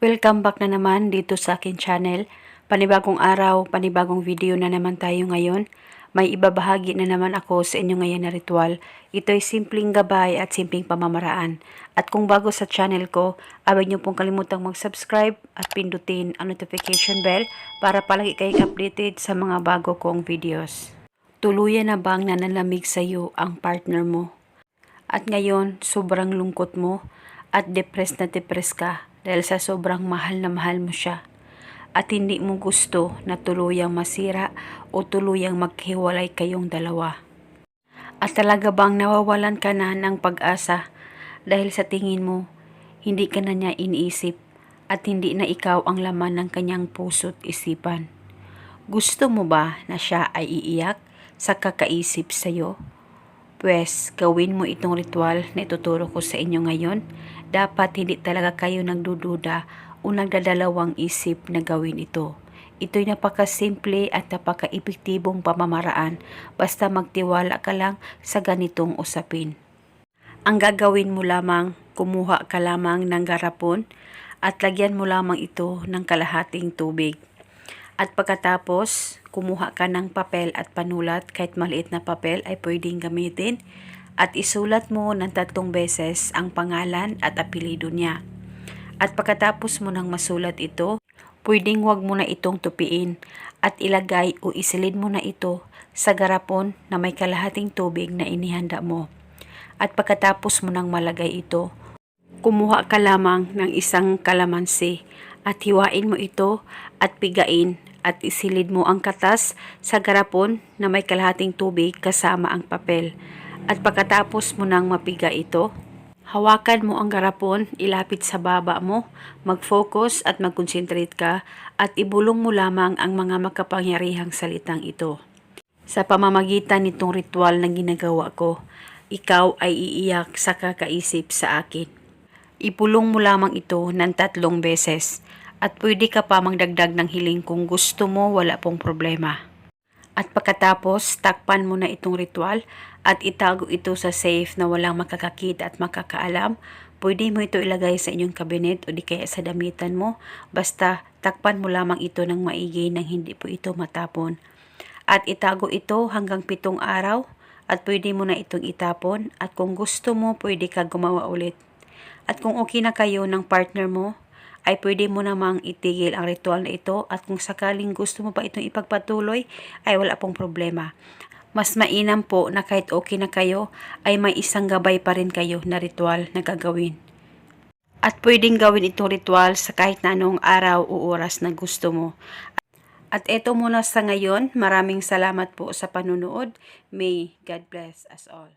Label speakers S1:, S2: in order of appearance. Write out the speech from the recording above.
S1: Welcome back na naman dito sa akin channel. Panibagong araw, panibagong video na naman tayo ngayon. May ibabahagi na naman ako sa inyo ngayon na ritual. Ito ay simpleng gabay at simpleng pamamaraan. At kung bago sa channel ko, awag niyo pong kalimutang mag-subscribe at pindutin ang notification bell para palagi kayong updated sa mga bago kong videos. Tuluyan na bang nanalamig sa iyo ang partner mo? At ngayon, sobrang lungkot mo at depressed na depressed ka dahil sa sobrang mahal na mahal mo siya. At hindi mo gusto na tuluyang masira o tuluyang maghiwalay kayong dalawa. At talaga bang nawawalan ka na ng pag-asa dahil sa tingin mo, hindi ka na niya iniisip at hindi na ikaw ang laman ng kanyang puso't isipan. Gusto mo ba na siya ay iiyak sa kakaisip sa'yo? Pwes, gawin mo itong ritual na ituturo ko sa inyo ngayon. Dapat hindi talaga kayo nagdududa o nagdadalawang isip na gawin ito. Ito'y napakasimple at napaka-epektibong pamamaraan basta magtiwala ka lang sa ganitong usapin. Ang gagawin mo lamang, kumuha ka lamang ng garapon at lagyan mo lamang ito ng kalahating tubig. At pagkatapos, kumuha ka ng papel at panulat, kahit maliit na papel ay pwedeng gamitin, at isulat mo ng tatlong beses ang pangalan at apelido niya. At pagkatapos mo nang masulat ito, pwedeng wag mo na itong tupiin at ilagay o isilid mo na ito sa garapon na may kalahating tubig na inihanda mo. At pagkatapos mo nang malagay ito, kumuha ka lamang ng isang kalamansi at hiwain mo ito at pigain at isilid mo ang katas sa garapon na may kalahating tubig kasama ang papel. At pagkatapos mo nang mapiga ito, hawakan mo ang garapon, ilapit sa baba mo, mag-focus at mag-concentrate ka at ibulong mo lamang ang mga makapangyarihang salitang ito. Sa pamamagitan nitong ritual na ginagawa ko, ikaw ay iiyak sa kakaisip sa akin. Ipulong mo lamang ito ng tatlong beses at pwede ka pa magdagdag ng hiling kung gusto mo wala pong problema. At pagkatapos, takpan mo na itong ritual at itago ito sa safe na walang makakakita at makakaalam. Pwede mo ito ilagay sa inyong kabinet o di kaya sa damitan mo. Basta takpan mo lamang ito ng maigi nang hindi po ito matapon. At itago ito hanggang pitong araw at pwede mo na itong itapon at kung gusto mo pwede ka gumawa ulit. At kung okay na kayo ng partner mo, ay pwede mo namang itigil ang ritual na ito at kung sakaling gusto mo pa itong ipagpatuloy ay wala pong problema. Mas mainam po na kahit okay na kayo ay may isang gabay pa rin kayo na ritual na gagawin. At pwedeng gawin itong ritual sa kahit na anong araw o oras na gusto mo. At eto muna sa ngayon, maraming salamat po sa panunood. May God bless us all.